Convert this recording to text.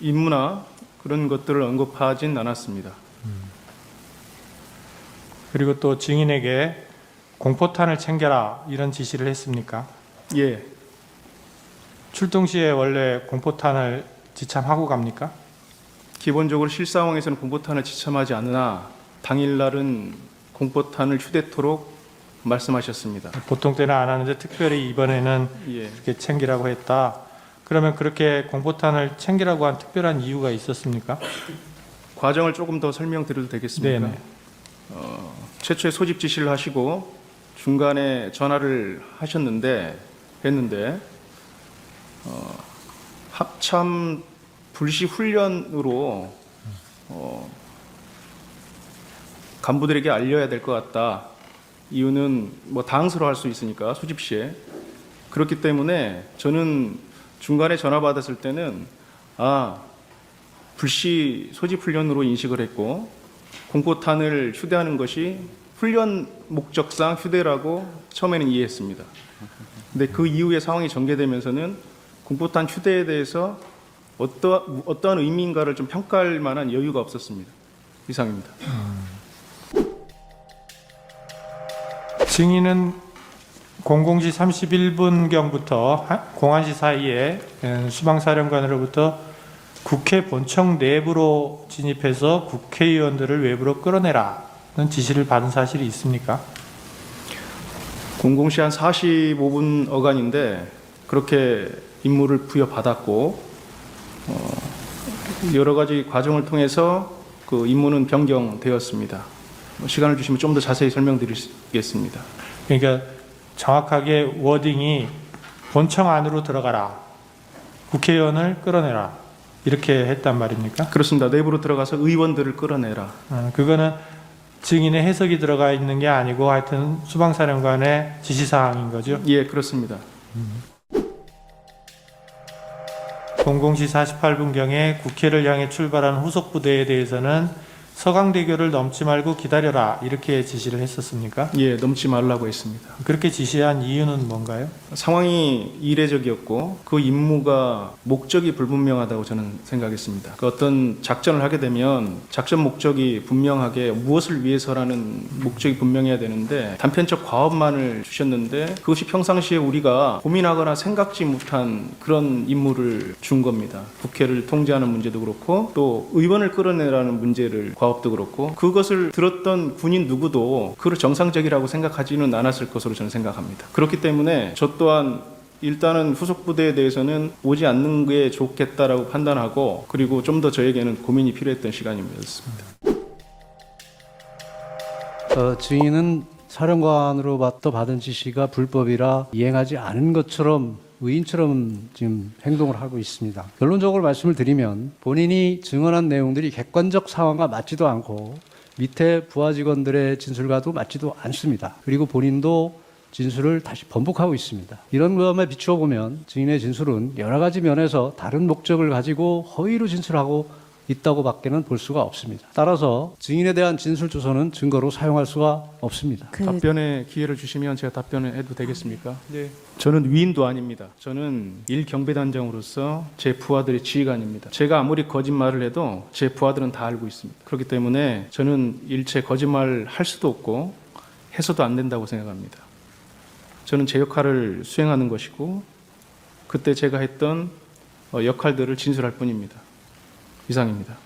임무나 그런 것들을 언급하진 않았습니다. 그리고 또 증인에게 공포탄을 챙겨라 이런 지시를 했습니까? 예, 출동 시에 원래 공포탄을 지참하고 갑니까? 기본적으로 실상황에서는 공포탄을 지참하지 않으나 당일날은 공포탄을 휴대토록 말씀하셨습니다. 보통 때는 안 하는데 특별히 이번에는 예, 그렇게 챙기라고 했다. 그러면 그렇게 공포탄을 챙기라고 한 특별한 이유가 있었습니까? 과정을 조금 더 설명드려도 되겠습니까? 네네. 최초에 소집 지시를 하시고 중간에 전화를 하셨는데 했는데 어, 합참 불시 훈련으로 어, 간부들에게 알려야 될 것 같다. 이유는 뭐 당황스러워할 수 있으니까 소집 시에 그렇기 때문에 저는 중간에 전화 받았을 때는 아 불시 소집 훈련으로 인식을 했고 공포탄을 휴대하는 것이 훈련 목적상 휴대라고 처음에는 이해했습니다. 근데 그 이후에 상황이 전개되면서는 공포탄 휴대에 대해서 어떠, 어떠한 의미인가를 좀 평가할 만한 여유가 없었습니다. 이상입니다. 증인은 00시 31분경부터 01시 사이에 에, 수방사령관으로부터 국회 본청 내부로 진입해서 국회의원들을 외부로 끌어내라는 지시를 받은 사실이 있습니까? 00시 한 45분 어간인데 그렇게 임무를 부여받았고 어, 여러 가지 과정을 통해서 그 임무는 변경되었습니다. 뭐 시간을 주시면 좀 더 자세히 설명드리겠습니다. 그러니까 정확하게 워딩이 본청 안으로 들어가라. 국회의원을 끌어내라. 이렇게 했단 말입니까? 그렇습니다. 내부로 들어가서 의원들을 끌어내라. 어, 그거는 증인의 해석이 들어가 있는 게 아니고 하여튼 수방사령관의 지시사항인 거죠. 예, 그렇습니다. 00시 48분경에 국회를 향해 출발한 후속 부대에 대해서는 서강대교를 넘지 말고 기다려라 이렇게 지시를 했었습니까? 예, 넘지 말라고 했습니다. 그렇게 지시한 이유는 뭔가요? 상황이 이례적이었고 그 임무가 목적이 불분명하다고 저는 생각했습니다. 그 어떤 작전을 하게 되면 작전 목적이 분명하게 무엇을 위해서라는 목적이 분명해야 되는데 단편적 과업만을 주셨는데 그것이 평상시에 우리가 고민하거나 생각지 못한 그런 임무를 준 겁니다. 국회를 통제하는 문제도 그렇고 또 의원을 끌어내라는 문제를 과 업도 그렇고 그것을 들었던 군인 누구도 그를 정상적이라고 생각하지는 않았을 것으로 저는 생각합니다. 그렇기 때문에 저 또한 일단은 후속 부대에 대해서는 오지 않는 게 좋겠다라고 판단하고 그리고 좀 더 저에게는 고민이 필요했던 시간이었습니다. 어, 증인은 사령관으로부터 받은 지시가 불법이라 이행하지 않은 것처럼 의인처럼 지금 행동을 하고 있습니다. 결론적으로 말씀을 드리면 본인이 증언한 내용들이 객관적 상황과 맞지도 않고 밑에 부하 직원들의 진술과도 맞지도 않습니다. 그리고 본인도 진술을 다시 번복하고 있습니다. 이런 점에 비추어 보면 증인의 진술은 여러 가지 면에서 다른 목적을 가지고 허위로 진술하고 있다고 밖에는 볼 수가 없습니다. 따라서 증인에 대한 진술 조서는 증거로 사용할 수가 없습니다. 그 답변의 기회를 주시면 제가 답변을 해도 되겠습니까? 네. 저는 위인도 아닙니다. 저는 일 경배단장으로서 제 부하들의 지휘관입니다. 제가 아무리 거짓말을 해도 제 부하들은 다 알고 있습니다. 그렇기 때문에 저는 일체 거짓말 할 수도 없고 해서도 안 된다고 생각합니다. 저는 제 역할을 수행하는 것이고 그때 제가 했던 어, 역할들을 진술할 뿐입니다. 이상입니다.